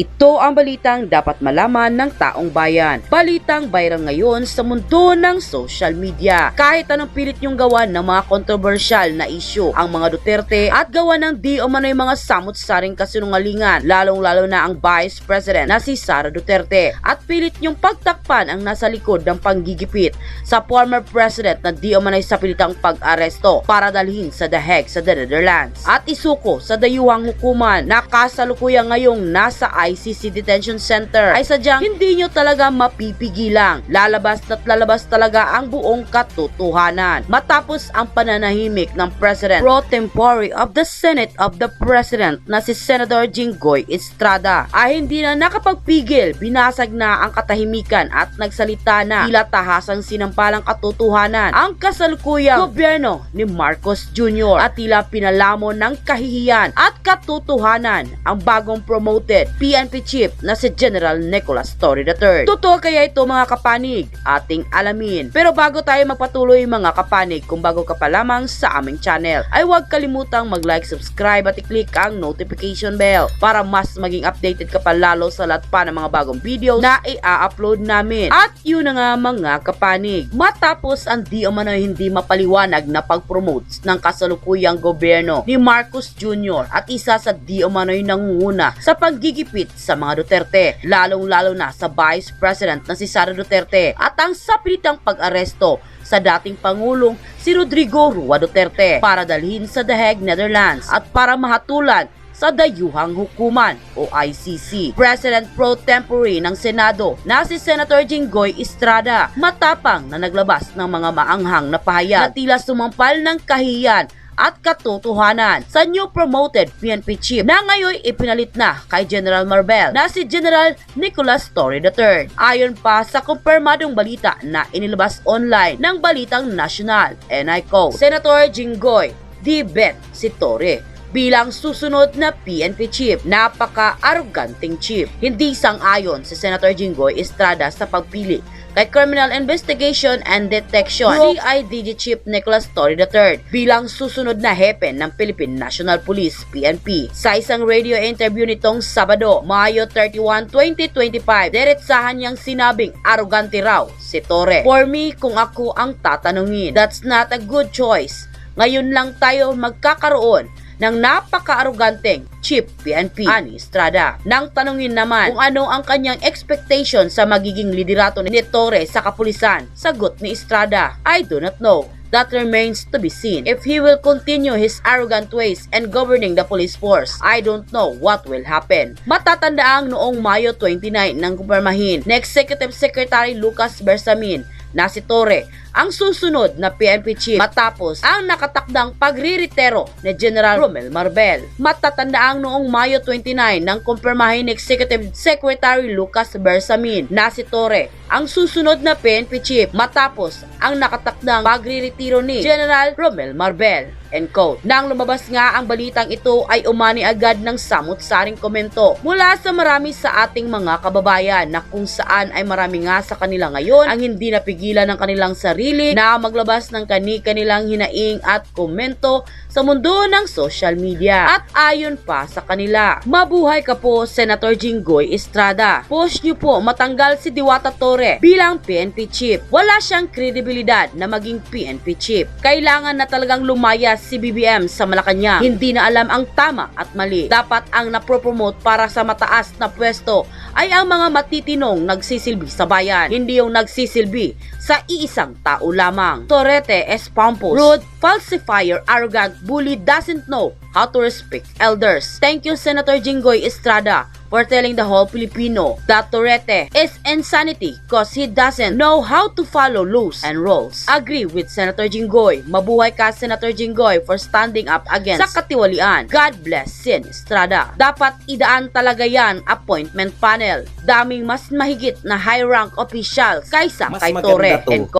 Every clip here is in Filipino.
Ito ang balitang dapat malaman ng taong bayan. Balitang viral ngayon sa mundo ng social media. Kahit anong pilit niyong gawan ng mga kontrobersyal na issue, ang mga Duterte at gawa ng di o mano'y mga samot-saring kasinungalingan, lalong-lalo na ang Vice President na si Sara Duterte. At pilit niyong pagtakpan ang nasa likod ng panggigipit sa former President na di o mano'y sa pilitang pag-aresto para dalhin sa The Hague sa The Netherlands. At isuko sa dayuhang hukuman na kasalukuyang ngayong nasa ICC Detention Center ay sadyang hindi nyo talaga mapipigilang. Lalabas at lalabas talaga ang buong katotohanan. Matapos ang pananahimik ng President pro tempore of the Senate of the President na si Senator Jinggoy Estrada ay hindi na nakapagpigil, binasag na ang katahimikan at nagsalita na tila tahasang sinampalang katotohanan ang kasalukuyang gobyerno ni Marcos Jr. at tila pinalamon ng kahihiyan at katotohanan ang bagong promoted PNP chief na si General Nicolas Torre III. Totoo kaya ito mga kapanig? Ating alamin. Pero bago tayo magpatuloy mga kapanig, kung bago ka pa lamang sa aming channel, ay huwag kalimutang mag-like, subscribe at i-click ang notification bell para mas maging updated ka pa lalo sa lahat pa ng mga bagong video na i-upload namin. At yun na nga mga kapanig, matapos ang di umano hindi mapaliwanag na pag-promote ng kasalukuyang gobyerno ni Marcos Jr. at isa sa di umano'y nangunguna sa paggigipit sa mga Duterte, lalong-lalo na sa Vice President na si Sara Duterte at ang sapilitang pag-aresto sa dating Pangulong si Rodrigo Rua Duterte para dalhin sa The Hague, Netherlands at para mahatulan sa dayuhang hukuman o ICC. President pro tempore ng Senado na si Senator Jinggoy Estrada matapang na naglabas ng mga maanghang na pahayag na tila sumampal ng kahiyan at katotohanan sa new promoted PNP chief na ngayon ipinalit na kay General Marbel na si General Nicolas Torre III. Ayon pa sa kumpirmadong balita na inilabas online ng Balitang National, and I Senator Jinggoy, di bet si Torre bilang susunod na PNP chief. Napaka-arroganting chief. Hindi sang-ayon si Senator Jinggoy Estrada sa pagpili kay Criminal Investigation and Detection CIDG Chief Nicholas Torre III bilang susunod na hepe ng Philippine National Police PNP. Sa isang radio interview nitong Sabado, Mayo 31, 2025, diretsahan niyang sinabing arrogante raw si Torre. For me, kung ako ang tatanungin, that's not a good choice. Ngayon lang tayo magkakaroon ng napaka-aruganteng Chief PNP Ani Estrada. Nang tanungin naman kung ano ang kanyang expectation sa magiging liderato ni Torre sa kapulisan, sagot ni Estrada, I do not know. That remains to be seen. If he will continue his arrogant ways and governing the police force, I don't know what will happen. Matatandaang noong Mayo 29 nang kumpirmahin ni Executive Secretary Lucas Bersamin na si Torre ang susunod na PNP chief matapos ang nakatakdang pagriritero ni General Romel Marbel. Matatandaang noong Mayo 29 nang kumpirmahin ni Executive Secretary Lucas Bersamin na si Torre ang susunod na PNP chief matapos ang nakatakdang pagriritiro ni General Romel Marbel. End quote. Nang lumabas nga ang balitang ito ay umani agad ng samut-saring komento mula sa marami sa ating mga kababayan na kung saan ay marami nga sa kanila ngayon ang hindi napigilan ng kanilang sarili na maglabas ng kani-kanilang hinaing at komento sa mundo ng social media. At ayon pa sa kanila, mabuhay ka po Senator Jinggoy Estrada. Post niyo po matanggal si Diwata Torre bilang PNP chief. Wala siyang kredibilidad na maging PNP chief. Kailangan na talagang lumaya si BBM sa Malacanang. Hindi na alam ang tama at mali. Dapat ang napropromote para sa mataas na pwesto ay ang mga matitinong nagsisilbi sa bayan, hindi yung nagsisilbi sa iisang tao lamang. Torete es pompous, rude, falsifier, arrogant, bully, doesn't know how to respect elders. Thank you Senator Jinggoy Estrada for telling the whole Filipino that Torete is insanity cause he doesn't know how to follow laws and rules. Agree with Senator Jinggoy. Mabuhay ka Senator Jinggoy for standing up against sa katiwalian. God bless Sin Estrada. Dapat idaan talaga yan appointment panel. Daming mas mahigit na high rank officials kaysa Mas kay Torre. quote.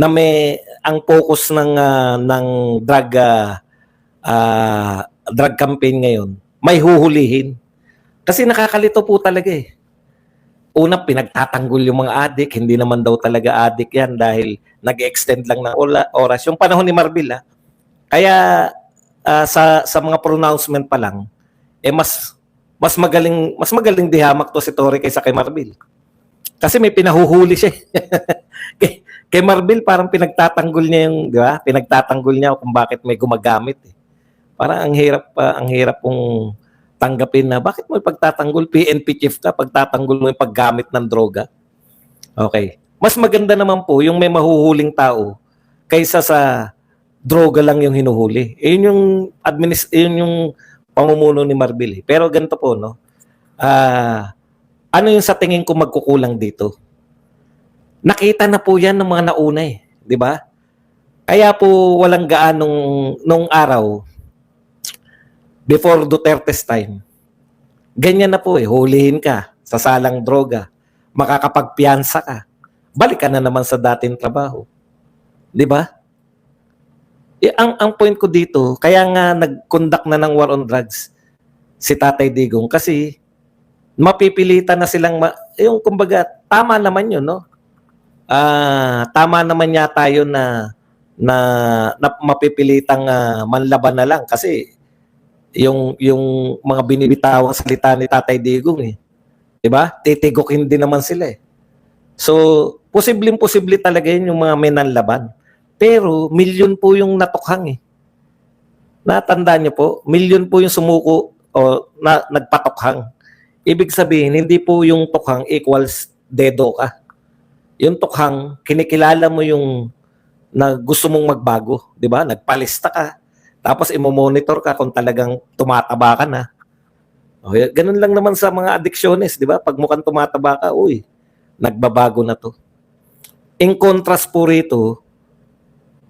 Na may ang focus ng ah, ng drug ah, ah, drug campaign ngayon may huhulihin. Kasi nakakalito po talaga eh. Una pinagtatanggol yung mga adik hindi naman daw talaga adik yan dahil nag-extend lang ng oras. Yung panahon ni Marbil kaya ah, sa sa mga pronouncement pa lang eh mas mas magaling mas magaling dihamak to si Torre kaysa kay Marbil. Kasi may pinahuhuli siya. eh. kay, Marbil parang pinagtatanggol niya yung, di ba? Pinagtatanggol niya kung bakit may gumagamit eh. Parang ang hirap pa, ang hirap pong tanggapin na bakit mo pagtatanggol PNP chief ka pagtatanggol mo yung paggamit ng droga. Okay. Mas maganda naman po yung may mahuhuling tao kaysa sa droga lang yung hinuhuli. Eh, yun yung administ yun yung pamumuno ni Marbil. eh. Pero ganito po no. Ah, ano yung sa tingin ko magkukulang dito? Nakita na po 'yan ng mga nauna eh, 'di ba? Kaya po walang gaanong nung araw before Duterte's time. Ganyan na po eh, hulihin ka sa salang droga, makakapagpiyansa ka, balik ka na naman sa dating trabaho. Di ba? Eh, ang, ang point ko dito, kaya nga nag-conduct na ng war on drugs si Tatay Digong kasi mapipilitan na silang, ma- yung kumbaga, tama naman yun, no? Ah, tama naman yata yun na na, na mapipilitang ah, manlaban na lang kasi yung yung mga binibitawang salita ni Tatay Digong eh. 'Di ba? Titigokin din naman sila eh. So, posibleng posible talaga yun yung mga menanlaban. Pero milyon po yung natukhang eh. Natandaan niyo po, milyon po yung sumuko o na, nagpatokhang. Ibig sabihin, hindi po yung tukhang equals dedo ka. Yung tukhang, kinikilala mo yung na gusto mong magbago, 'di ba? Nagpalista ka. Tapos imo-monitor ka kung talagang tumataba ka na. O, y- ganun lang naman sa mga addiksyones, 'di ba? Pag mukhang tumataba ka, uy, nagbabago na 'to. In contrast po rito,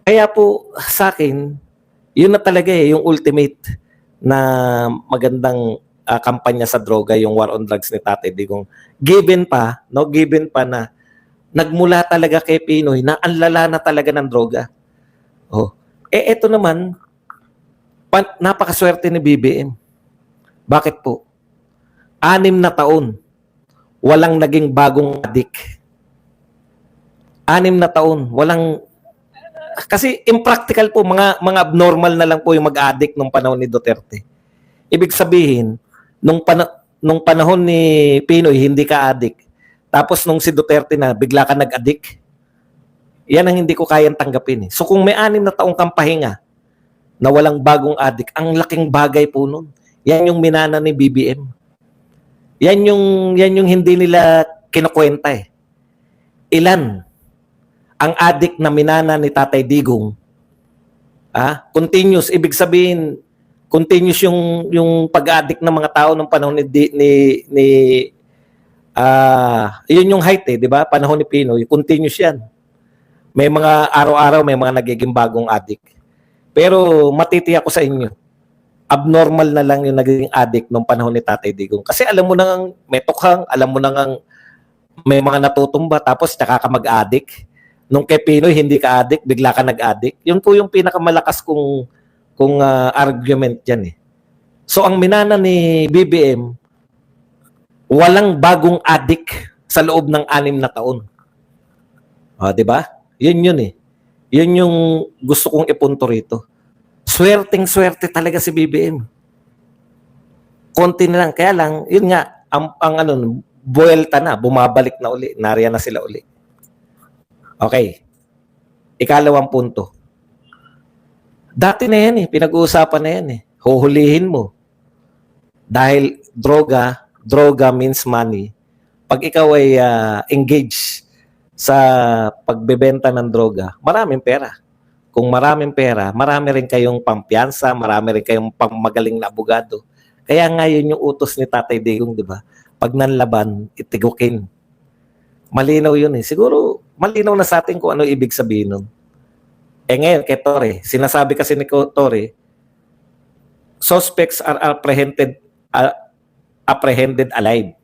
kaya po sa akin, yun na talaga eh, yung ultimate na magandang ah, kampanya sa droga, yung war on drugs ni Tate Digong. Given pa, no, given pa na nagmula talaga kay Pinoy na ang lala na talaga ng droga. Oh. Eh, eto naman, pa- napakaswerte ni BBM. Bakit po? Anim na taon, walang naging bagong adik. Anim na taon, walang... Kasi impractical po, mga, mga abnormal na lang po yung mag-addict nung panahon ni Duterte. Ibig sabihin, nung, pana- nung panahon ni Pinoy, hindi ka addict. Tapos nung si Duterte na, bigla ka nag-addict. Yan ang hindi ko kayang tanggapin. Eh. So kung may anim na taong kang pahinga, na walang bagong addict, ang laking bagay po nun. Yan yung minana ni BBM. Yan yung, yan yung hindi nila kinukwenta eh. Ilan ang addict na minana ni Tatay Digong? Ah, continuous. Ibig sabihin, continuous yung, yung pag-addict ng mga tao ng panahon ni, ni, ni ah, yun yung height eh, di ba? Panahon ni Pinoy, continuous yan. May mga araw-araw, may mga nagiging bagong addict. Pero matitiyak ko sa inyo, abnormal na lang yung naging addict nung panahon ni Tatay Digong. Kasi alam mo nang may tukhang, alam mo nang may mga natutumba, tapos tsaka ka mag-addict. Nung kay Pinoy, hindi ka addict, bigla ka nag-addict. Yun po yung pinakamalakas kong, kong ah, argument dyan eh. So ang minana ni BBM, walang bagong addict sa loob ng anim na taon. O, di ba? Yun yun eh. Yun yung gusto kong ipunto rito. Swerteng swerte talaga si BBM. Konti na lang. Kaya lang, yun nga, ang, ang ano, buwelta na, bumabalik na uli. Nariyan na sila uli. Okay. Ikalawang punto. Dati na yan eh, pinag-uusapan na yan eh. Huhulihin mo. Dahil droga, droga means money. Pag ikaw ay ah, engaged sa pagbebenta ng droga, maraming pera. Kung maraming pera, marami rin kayong pampiyansa, marami rin kayong pangmagaling na abogado. Kaya nga yun yung utos ni Tatay Digong, di ba? Pag nanlaban, itigukin. Malinaw yun eh. Siguro, malinaw na sa atin kung ano ibig sabihin nun. Eh ngayon, kay Tore, sinasabi kasi ni Tore, suspects are apprehended uh, apprehended alive.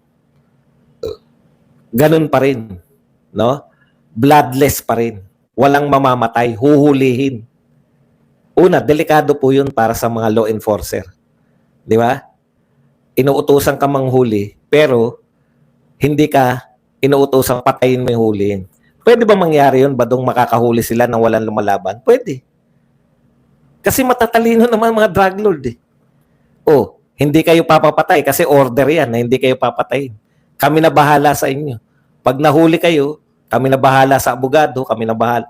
Ganun pa rin, no? Bloodless pa rin. Walang mamamatay, huhulihin. Una, delikado po 'yun para sa mga law enforcer. 'Di ba? Inuutosan ka manghuli, pero hindi ka inuutosan patayin mo yung hulihin. Pwede ba mangyari 'yun? Badong makakahuli sila nang walang lumalaban? Pwede. Kasi matatalino naman mga drug lord eh. Oh, Hindi kayo papapatay kasi order yan na hindi kayo papatayin. Kami na bahala sa inyo. Pag nahuli kayo, kami na bahala sa abogado, kami na bahala.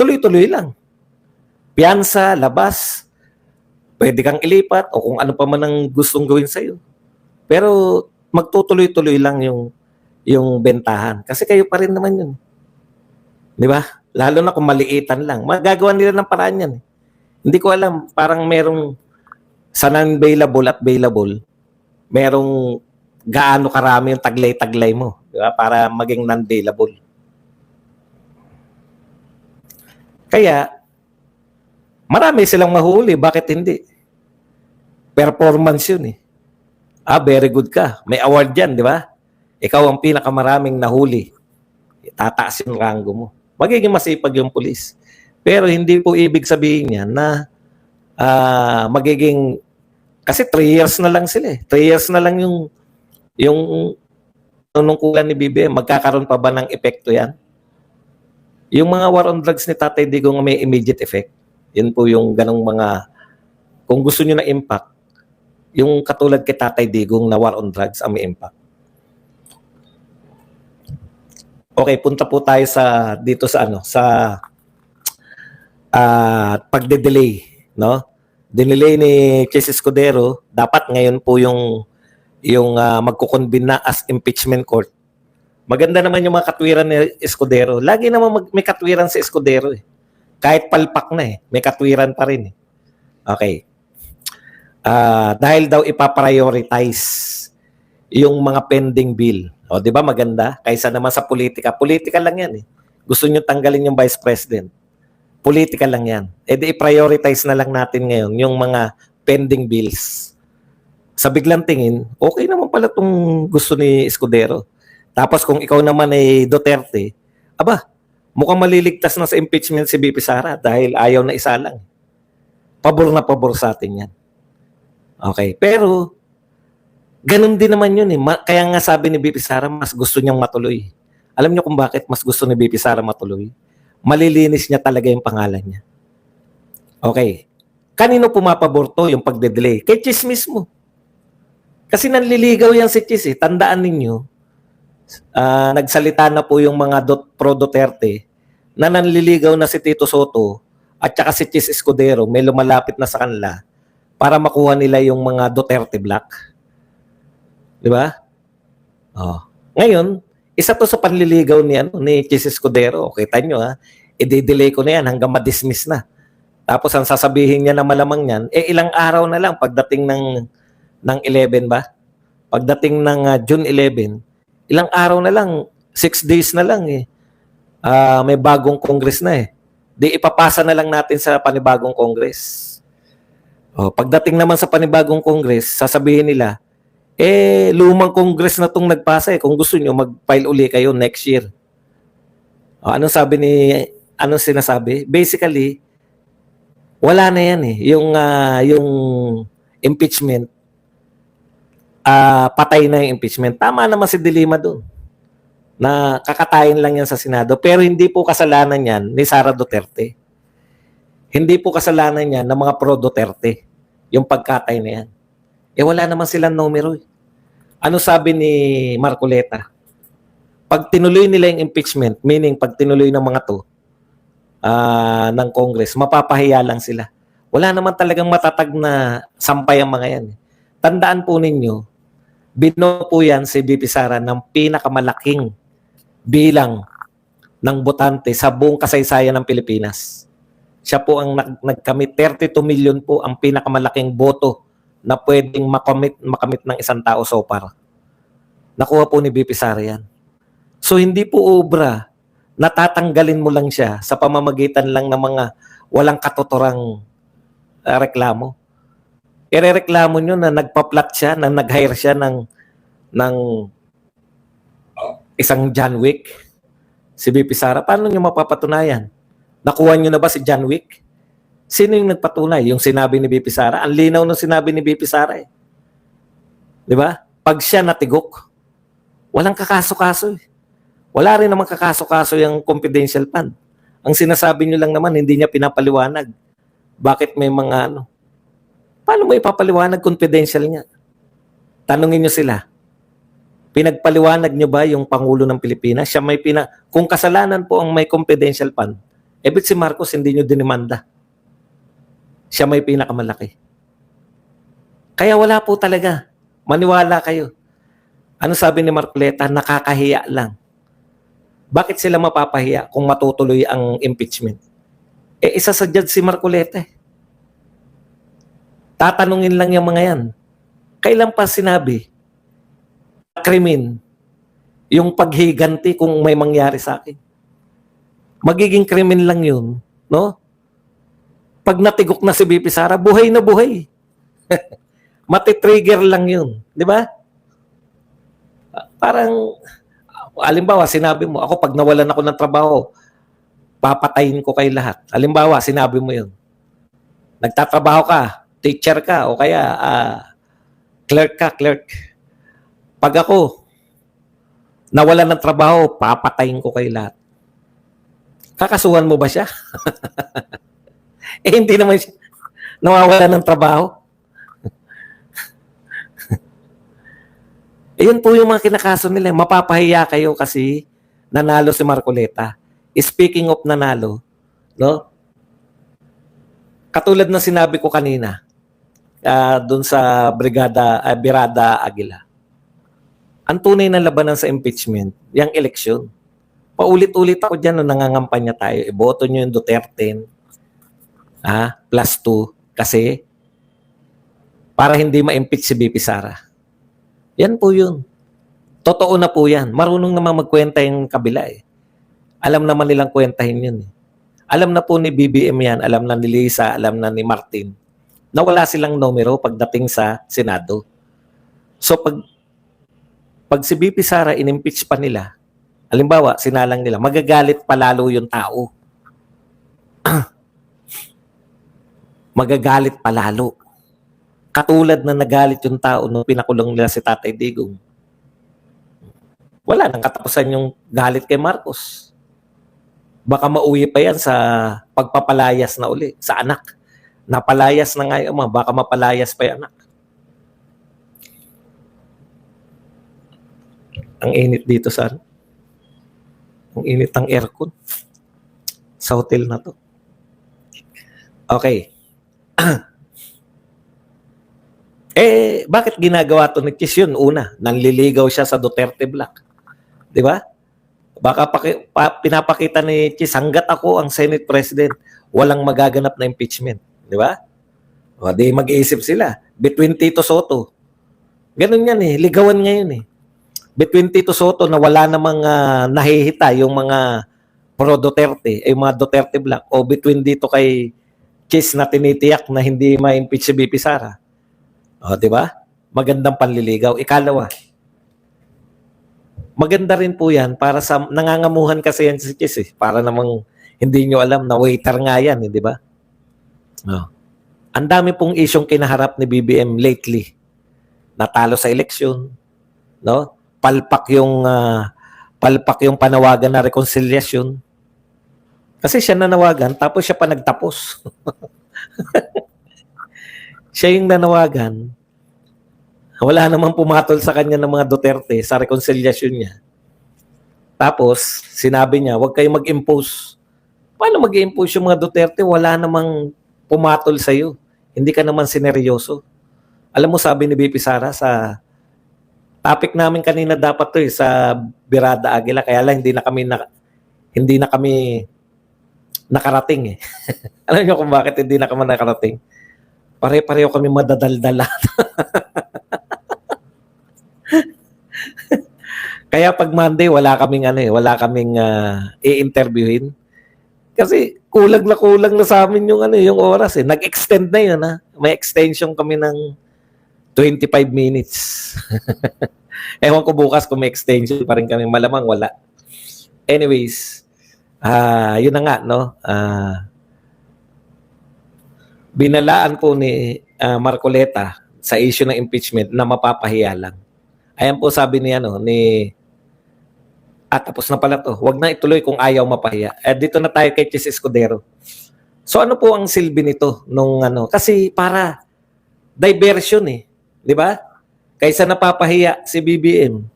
Tuloy-tuloy lang. Piyansa, labas, pwede kang ilipat o kung ano pa man ang gustong gawin sa'yo. Pero magtutuloy-tuloy lang yung yung bentahan. Kasi kayo pa rin naman yun. Di ba? Lalo na kung maliitan lang. Magagawa nila ng paraan yan. eh. Hindi ko alam, parang merong sa non-bailable at bailable, merong gaano karami yung taglay-taglay mo. Di ba? Para maging non-bailable. Kaya, marami silang mahuli. Bakit hindi? Performance yun eh. Ah, very good ka. May award yan, di ba? Ikaw ang pinakamaraming nahuli. Tataas yung rango mo. Magiging masipag yung pulis. Pero hindi po ibig sabihin yan na ah, magiging... Kasi 3 years na lang sila eh. 3 years na lang yung yung nunungkulan ni BBM. Magkakaroon pa ba ng epekto yan? Yung mga war on drugs ni Tatay Digong may immediate effect. Yun po yung ganong mga... Kung gusto nyo na impact, yung katulad kay Tatay Digong na war on drugs ang may impact. Okay, punta po tayo sa dito sa ano, sa ah pagde-delay, no? Dinelay ni Chis Escudero, dapat ngayon po yung yung ah, magko-convene na as impeachment court. Maganda naman yung mga katwiran ni Escudero. Lagi naman mag, may katwiran si Escudero eh. Kahit palpak na eh, may katwiran pa rin eh. Okay. Ah, dahil daw ipaprioritize yung mga pending bill. O, di ba maganda? Kaysa naman sa politika. Politika lang yan eh. Gusto nyo tanggalin yung vice president. Politika lang yan. E di i-prioritize na lang natin ngayon yung mga pending bills. Sa biglang tingin, okay naman pala itong gusto ni Escudero. Tapos kung ikaw naman ay Duterte, aba, mukhang maliligtas na sa impeachment si BP Sara dahil ayaw na isa lang. Pabor na pabor sa atin yan. Okay. Pero, ganun din naman yun eh. Ma- kaya nga sabi ni BP Sara, mas gusto niyang matuloy. Alam niyo kung bakit mas gusto ni BP Sara matuloy? Malilinis niya talaga yung pangalan niya. Okay. Kanino pumapabor to yung pagde-delay? Kay Chis mismo. Kasi nanliligaw yan si Chis eh. Tandaan ninyo, ah, nagsalita na po yung mga dot, pro Duterte na nanliligaw na si Tito Soto at saka si Chis Escudero may lumalapit na sa kanila para makuha nila yung mga Duterte Black. Di ba? Oh. Ngayon, isa to sa panliligaw ni, ano, ni Chis Escudero. Kita nyo ha, i-delay ko na yan hanggang ma-dismiss na. Tapos ang sasabihin niya na malamang yan, eh ilang araw na lang pagdating ng ng 11 ba? Pagdating ng ah, June 11, ilang araw na lang, 6 days na lang eh. Ah, may bagong congress na eh. Di ipapasa na lang natin sa panibagong congress. Oh, pagdating naman sa panibagong congress, sasabihin nila, eh, lumang congress na tong nagpasa eh. Kung gusto nyo, mag-file uli kayo next year. O, anong sabi ni, anong sinasabi? Basically, wala na yan eh. Yung, ah, yung impeachment, ah, patay na yung impeachment. Tama naman si Dilima doon na kakatayin lang yan sa Senado. Pero hindi po kasalanan yan ni Sara Duterte. Hindi po kasalanan yan ng mga pro-Duterte. Yung pagkatay na yan. Eh wala naman silang numero. eh. Ano sabi ni Marcoleta? Pag tinuloy nila yung impeachment, meaning pag tinuloy ng mga to, ah, ng Congress, mapapahiya lang sila. Wala naman talagang matatag na sampay ang mga yan. eh. Tandaan po ninyo, bino po yan si BP Sara ng pinakamalaking bilang ng botante sa buong kasaysayan ng Pilipinas. Siya po ang nag- nagkamit, 32 million po ang pinakamalaking boto na pwedeng makamit, makamit ng isang tao so far. Nakuha po ni BP Sara yan. So hindi po obra, natatanggalin mo lang siya sa pamamagitan lang ng mga walang katuturang ah, reklamo. Irereklamo nyo na nagpa-plot siya, na nag-hire siya ng, ng isang John Wick, si BP Sara. Paano nyo mapapatunayan? Nakuha nyo na ba si John Wick? Sino yung nagpatunay? Yung sinabi ni BP Sara? Ang linaw ng sinabi ni BP Sara eh. Di ba? Pag siya natigok, walang kakaso-kaso eh. Wala rin naman kakaso-kaso yung confidential fund. Ang sinasabi nyo lang naman, hindi niya pinapaliwanag. Bakit may mga ano? Paano mo ipapaliwanag confidential niya? Tanungin nyo sila. Pinagpaliwanag nyo ba yung Pangulo ng Pilipinas? Siya may pina... Kung kasalanan po ang may confidential fund, eh ba't si Marcos hindi nyo dinimanda? Siya may pinakamalaki. Kaya wala po talaga. Maniwala kayo. Ano sabi ni Marcoleta? Nakakahiya lang. Bakit sila mapapahiya kung matutuloy ang impeachment? Eh, isa sa judge si Marcoleta. eh. Tatanungin lang yung mga yan. Kailan pa sinabi, krimen, yung paghiganti kung may mangyari sa akin? Magiging krimen lang yun, no? Pag natigok na si BP Sara, buhay na buhay. Matitrigger lang yun. Di ba? Parang, alimbawa, sinabi mo, ako pag nawalan ako ng trabaho, papatayin ko kay lahat. Alimbawa, sinabi mo yun. Nagtatrabaho ka, teacher ka, o kaya ah, clerk ka, clerk. Pag ako, nawalan ng trabaho, papatayin ko kay lahat. Kakasuhan mo ba siya? eh, hindi naman siya nawawalan ng trabaho. Iyon po yung mga kinakaso nila. Mapapahiya kayo kasi nanalo si Marcoleta. Speaking of nanalo, no? Katulad na sinabi ko kanina, ah, doon sa Brigada, ah, Birada Aguila. Ang tunay na labanan sa impeachment, yung eleksyon. Paulit-ulit ako dyan nung nangangampanya tayo. Iboto nyo yung Duterte ah, plus 2 kasi para hindi ma-impeach si BP Sara. Yan po yun. Totoo na po yan. Marunong naman magkwenta yung kabila eh. Alam naman nilang kwentahin yun eh. Alam na po ni BBM yan, alam na ni Lisa, alam na ni Martin, na wala silang numero pagdating sa Senado. So pag pag si BP Sara inimpeach pa nila, halimbawa, sinalang nila, magagalit palalo yung tao. magagalit palalo. Katulad na nagalit yung tao nung pinakulong nila si Tatay Digong. Wala nang katapusan yung galit kay Marcos. Baka mauwi pa yan sa pagpapalayas na uli sa anak. Napalayas na nga yung ama, baka mapalayas pa yung anak. Ang init dito sa ano? Ang init ng aircon. Sa hotel na to. Okay. eh, bakit ginagawa to ni Chis yun? Una, nanliligaw siya sa Duterte Black. Di ba? Baka paki, pa, pinapakita ni Chis, hanggat ako ang Senate President, walang magaganap na impeachment. Di ba? O di mag-iisip sila. Between Tito Soto. Ganun yan eh. Ligawan ngayon eh. Between Tito Soto na wala namang ah, nahihita yung mga pro Duterte, eh, yung mga Duterte Black, o between dito kay Chis na tinitiyak na hindi ma-impeach si BP Sara. O, di ba? Magandang panliligaw. Ikalawa, maganda rin po yan para sa nangangamuhan kasi yan si Chis eh. Para namang hindi nyo alam na waiter nga yan, eh, di ba? Oh. Ang dami pong isyong kinaharap ni BBM lately. Natalo sa eleksyon, no? Palpak yung ah, palpak yung panawagan na reconciliation. Kasi siya nanawagan, tapos siya pa nagtapos. siya yung nanawagan, wala namang pumatol sa kanya ng mga Duterte sa reconciliation niya. Tapos, sinabi niya, huwag kayong mag-impose. Paano mag-impose yung mga Duterte? Wala namang pumatol sa iyo. Hindi ka naman sineryoso. Alam mo, sabi ni BP Sara sa topic namin kanina dapat to eh, sa Birada Aguila. Kaya lang hindi na kami na, hindi na kami nakarating eh. Alam niyo kung bakit hindi na kami nakarating? Pare-pareho kami madadaldala. Kaya pag Monday, wala kaming ano eh, wala kaming ah, i-interviewin. Kasi kulang na kulang na sa amin yung ano, yung oras eh. Nag-extend na yun ha. May extension kami ng 25 minutes. Ewan ko bukas kung may extension pa rin kami. Malamang wala. Anyways, ah yun na nga, no? Ah binalaan po ni ah, Marcoleta sa issue ng impeachment na mapapahiya lang. Ayan po sabi ni ano ni at tapos na pala to. Huwag na ituloy kung ayaw mapahiya. Eh, dito na tayo kay Chis Escudero. So ano po ang silbi nito nung ano? Kasi para diversion eh, 'di ba? Kaysa napapahiya si BBM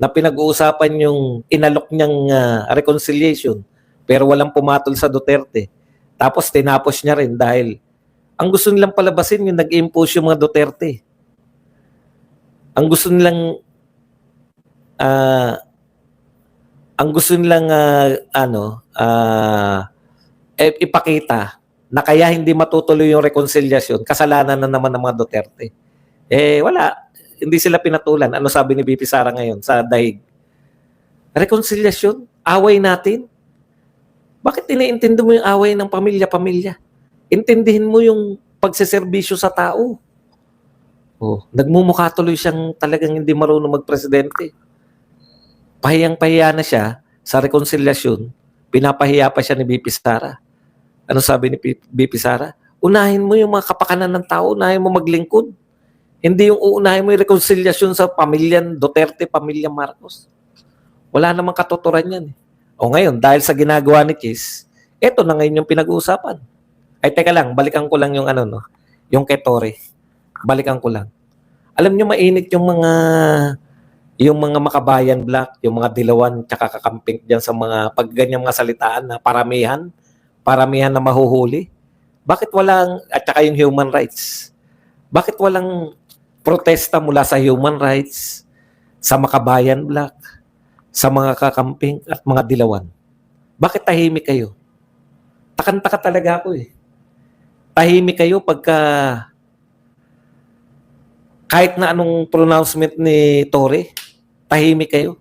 na pinag-uusapan yung inalok niyang ah, reconciliation pero walang pumatol sa Duterte. Tapos tinapos niya rin dahil ang gusto nilang palabasin yung nag-impose yung mga Duterte. Ang gusto nilang ah, ang gusto nilang ah, ano eh, ipakita na kaya hindi matutuloy yung reconciliation, kasalanan na naman ng mga Duterte. Eh, wala. Hindi sila pinatulan. Ano sabi ni BP Sara ngayon sa dahig? Reconciliation? Away natin? Bakit iniintindi mo yung away ng pamilya-pamilya? Intindihin mo yung pagseserbisyo sa tao. Oh, nagmumukha tuloy siyang talagang hindi marunong magpresidente. Pahiyang-pahiya na siya sa reconciliation. Pinapahiya pa siya ni BP Sara. Ano sabi ni BP Sara? Unahin mo yung mga kapakanan ng tao, unahin mo maglingkod. Hindi yung uunahin mo yung reconciliation sa pamilya Duterte, pamilya Marcos. Wala namang katuturan yan. eh. O ngayon, dahil sa ginagawa ni Chis, eto na ngayon yung pinag-uusapan. Ay, teka lang, balikan ko lang yung ano, no? Yung Ketore. Balikan ko lang. Alam nyo, mainit yung mga yung mga makabayan black, yung mga dilawan, tsaka kakamping dyan sa mga pag ganyan mga salitaan na paramihan, paramihan na mahuhuli. Bakit walang, at saka yung human rights, bakit walang protesta mula sa human rights, sa makabayan black, sa mga kakamping at mga dilawan? Bakit tahimik kayo? Takantaka talaga ako eh. Tahimik kayo pagka kahit na anong pronouncement ni Tore, tahimik kayo.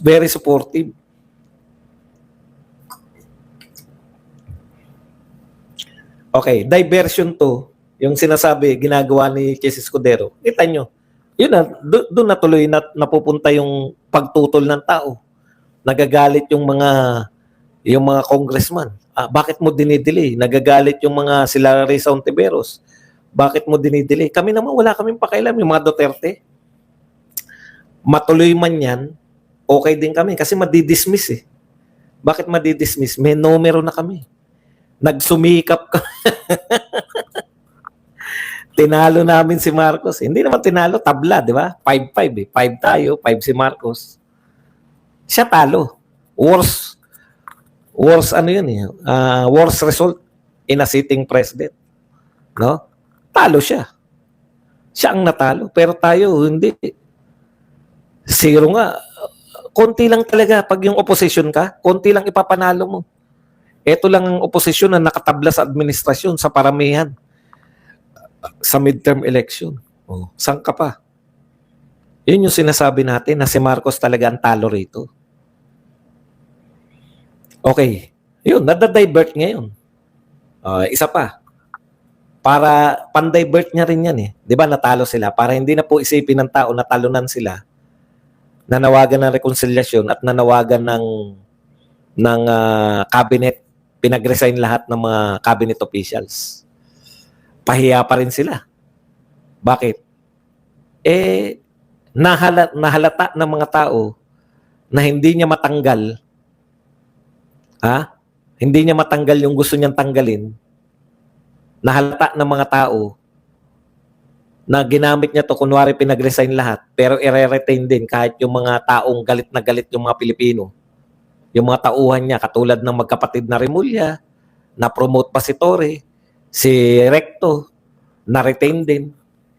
Very supportive. Okay, diversion to, yung sinasabi, ginagawa ni Chis Escudero. Kita nyo, yun na, do- doon na tuloy na, napupunta yung pagtutol ng tao. Nagagalit yung mga yung mga congressman. Ah, bakit mo dinidelay? Nagagalit yung mga sila Risa Ontiveros. Bakit mo dinidelay? Kami naman wala kaming pakialam yung mga Duterte. Matuloy man yan, okay din kami kasi madidismiss eh. Bakit madidismiss? May numero na kami. Nagsumikap ka. tinalo namin si Marcos. Hindi naman tinalo, tabla, di ba? 5-5 eh. 5 tayo, 5 si Marcos. Siya talo. Worst, worst ano yun eh. ah, worst result in a sitting president. No? Talo siya. Siya ang natalo. Pero tayo, hindi. Zero nga. Konti lang talaga. Pag yung opposition ka, konti lang ipapanalo mo. Ito lang ang opposition na nakatabla sa administrasyon, sa paramihan. Sa midterm election. Oh, saan ka pa? Yun yung sinasabi natin na si Marcos talaga ang talo rito. Okay. Yun, nadadivert ngayon. Ah, isa pa. Para pandivert niya rin yan eh. Di ba natalo sila? Para hindi na po isipin ng tao na talunan sila. Nanawagan ng reconciliation at nanawagan ng ng ah, cabinet. Pinag-resign lahat ng mga cabinet officials. Pahiya pa rin sila. Bakit? Eh, nahala, nahalata ng mga tao na hindi niya matanggal Ha? Hindi niya matanggal yung gusto niyang tanggalin. Nahalata ng mga tao na ginamit niya to kunwari pinag-resign lahat pero i-retain din kahit yung mga taong galit na galit yung mga Pilipino. Yung mga tauhan niya katulad ng magkapatid na Remulla, na-promote pa si Torre, si Recto, na-retain din.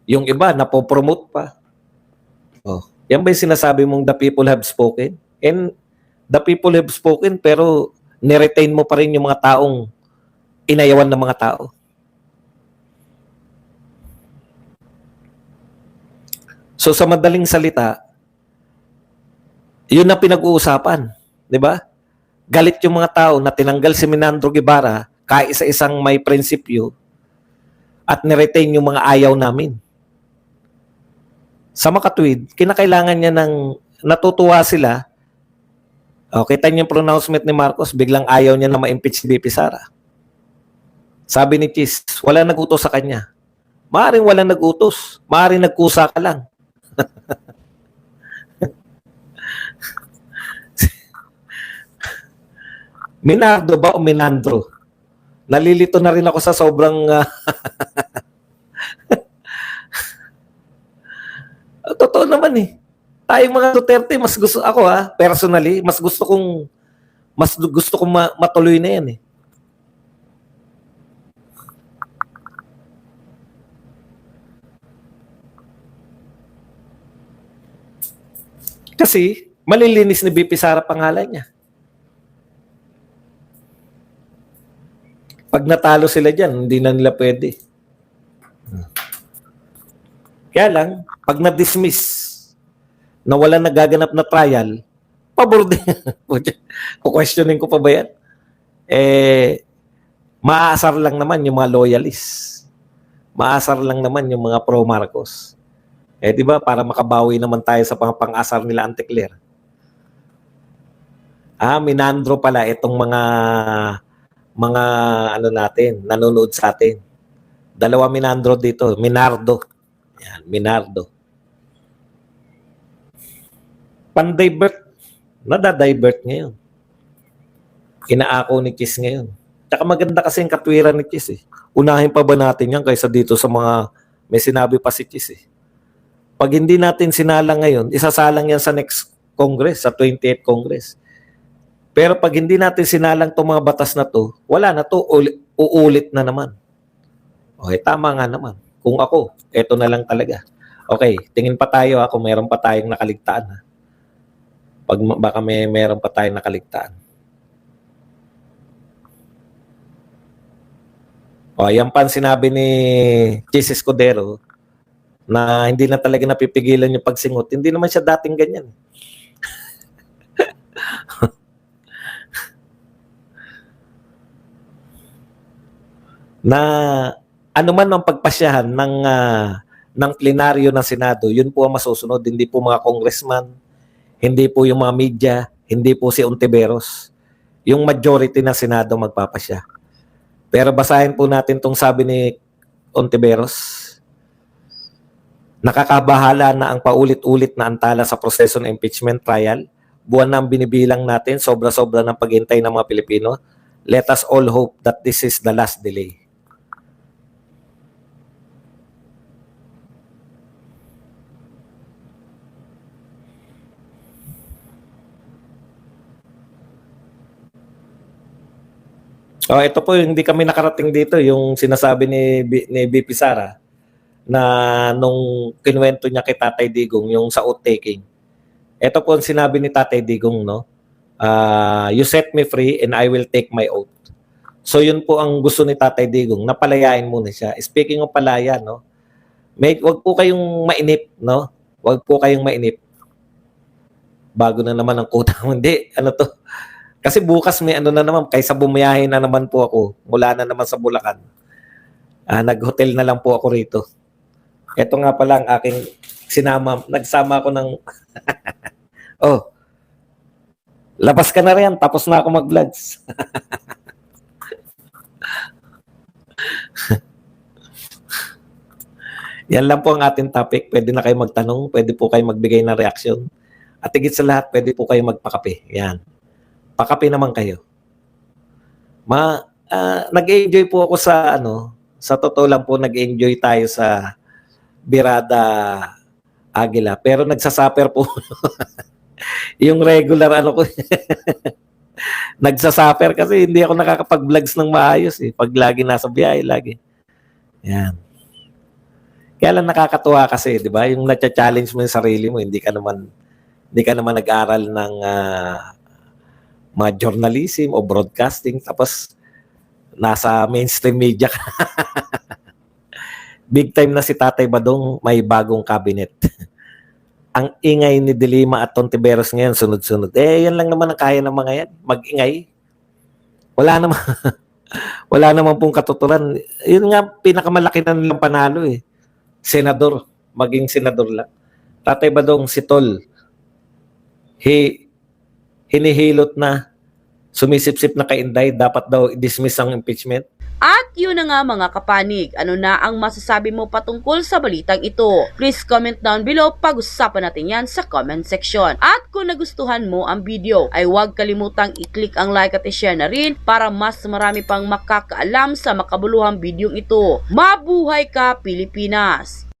Yung iba, napopromote pa. Oh. Yan ba yung sinasabi mong the people have spoken? And the people have spoken pero niretain mo pa rin yung mga taong inayawan ng mga tao. So sa madaling salita, yun na pinag-uusapan, 'di ba? Galit yung mga tao na tinanggal si Minandro Guevara kaisa-isang may prinsipyo at niretain yung mga ayaw namin. Sa makatwid, kinakailangan niya ng natutuwa sila o, kita niyo yung pronouncement ni Marcos, biglang ayaw niya na ma-impeach si BP Sara. Sabi ni Chis, wala nag-utos sa kanya. Maaring wala nag-utos. Maaring nagkusa ka lang. Minardo ba o Minandro? Nalilito na rin ako sa sobrang... ah, Tayong mga Duterte, mas gusto ako ha, personally, mas gusto kong mas gusto kong ma- matuloy na yan eh. Kasi malilinis ni BP Sara pangalan niya. Pag natalo sila dyan, hindi na nila pwede. Kaya lang, pag na-dismiss na wala nagaganap na trial, pabor din. Kukwestiyonin ko pa ba yan? Eh, maasar lang naman yung mga loyalists. Maasar lang naman yung mga pro-Marcos. Eh, di ba, para makabawi naman tayo sa pang- pang-asar nila Anticler. Ah, minandro pala itong mga mga ano natin, nanonood sa atin. Dalawa minandro dito, Minardo. Yan, Minardo. Pan-divert. Nada-divert ngayon. Kinaako ni Kiss ngayon. Tsaka maganda kasi yung katwiran ni Kiss eh. Unahin pa ba natin yan kaysa dito sa mga may sinabi pa si Kiss eh. Pag hindi natin sinala ngayon, isasalang yan sa next Congress, sa 28th Congress. Pero pag hindi natin sinalang itong mga batas na to, wala na to, uli- uulit na naman. Okay, tama nga naman. Kung ako, eto na lang talaga. Okay, tingin pa tayo ha, kung meron pa tayong nakaligtaan ha. Pag baka may meron pa tayong nakaligtaan. O, yan pa sinabi ni Chis Escudero na hindi na talaga napipigilan yung pagsingot. Hindi naman siya dating ganyan. Na ano man ang pagpasyahan ng ah, ng plenaryo ng Senado, yun po ang masusunod, hindi po mga congressman, hindi po yung mga media, hindi po si Ontiveros. Yung majority ng Senado magpapasya. Pero basahin po natin tong sabi ni Ontiveros. Nakakabahala na ang paulit-ulit na antala sa proseso ng impeachment trial. Buwan na ang binibilang natin, sobra-sobra ng paghintay ng mga Pilipino. Let us all hope that this is the last delay. Oh, ito po hindi kami nakarating dito, yung sinasabi ni B- ni BP Sara na nung kinuwento niya kay Tatay Digong yung sa oath taking. Ito po ang sinabi ni Tatay Digong, no? Ah, you set me free and I will take my oath. So yun po ang gusto ni Tatay Digong, napalayain muna siya. Speaking of palaya, no? May wag po kayong mainip, no? Wag po kayong mainip. Bago na naman ang kuta. Hindi, ano to? Kasi bukas may ano na naman, kaysa bumiyahe na naman po ako, mula na naman sa Bulacan. Ah, nag-hotel na lang po ako rito. Ito nga pala ang aking sinama, nagsama ako ng Oh. Labas ka na rin, tapos na ako mag-vlogs. Yan lang po ang ating topic. Pwede na kayo magtanong, pwede po kayo magbigay ng reaksyon. At higit sa lahat, pwede po kayo magpakape. Yan pakape naman kayo. Ma, ah, nag-enjoy po ako sa ano, sa totoo lang po nag-enjoy tayo sa Birada Agila. Pero nagsasaper po yung regular ano ko. nagsasaper kasi hindi ako nakakapag-vlogs ng maayos eh. Pag lagi nasa biyahe, lagi. Yan. Kaya lang nakakatuwa kasi, di ba? Yung na-challenge mo yung sarili mo, hindi ka naman hindi ka naman nag-aral ng ah, mga journalism o broadcasting tapos nasa mainstream media ka. Big time na si Tatay Badong may bagong cabinet. ang ingay ni Dilima at Tontiveros ngayon sunod-sunod. Eh, yan lang naman ang kaya ng mga yan. Mag-ingay. Wala naman. wala naman pong katuturan. Yun nga, pinakamalaki na nilang panalo eh. Senador. Maging senador lang. Tatay Badong, si Tol, he, hinihilot na, sumisipsip na kay Inday, dapat daw i-dismiss ang impeachment. At yun na nga mga kapanig, ano na ang masasabi mo patungkol sa balitang ito? Please comment down below, pag-usapan natin yan sa comment section. At kung nagustuhan mo ang video, ay huwag kalimutang i-click ang like at i-share na rin para mas marami pang makakaalam sa makabuluhang video ito. Mabuhay ka Pilipinas!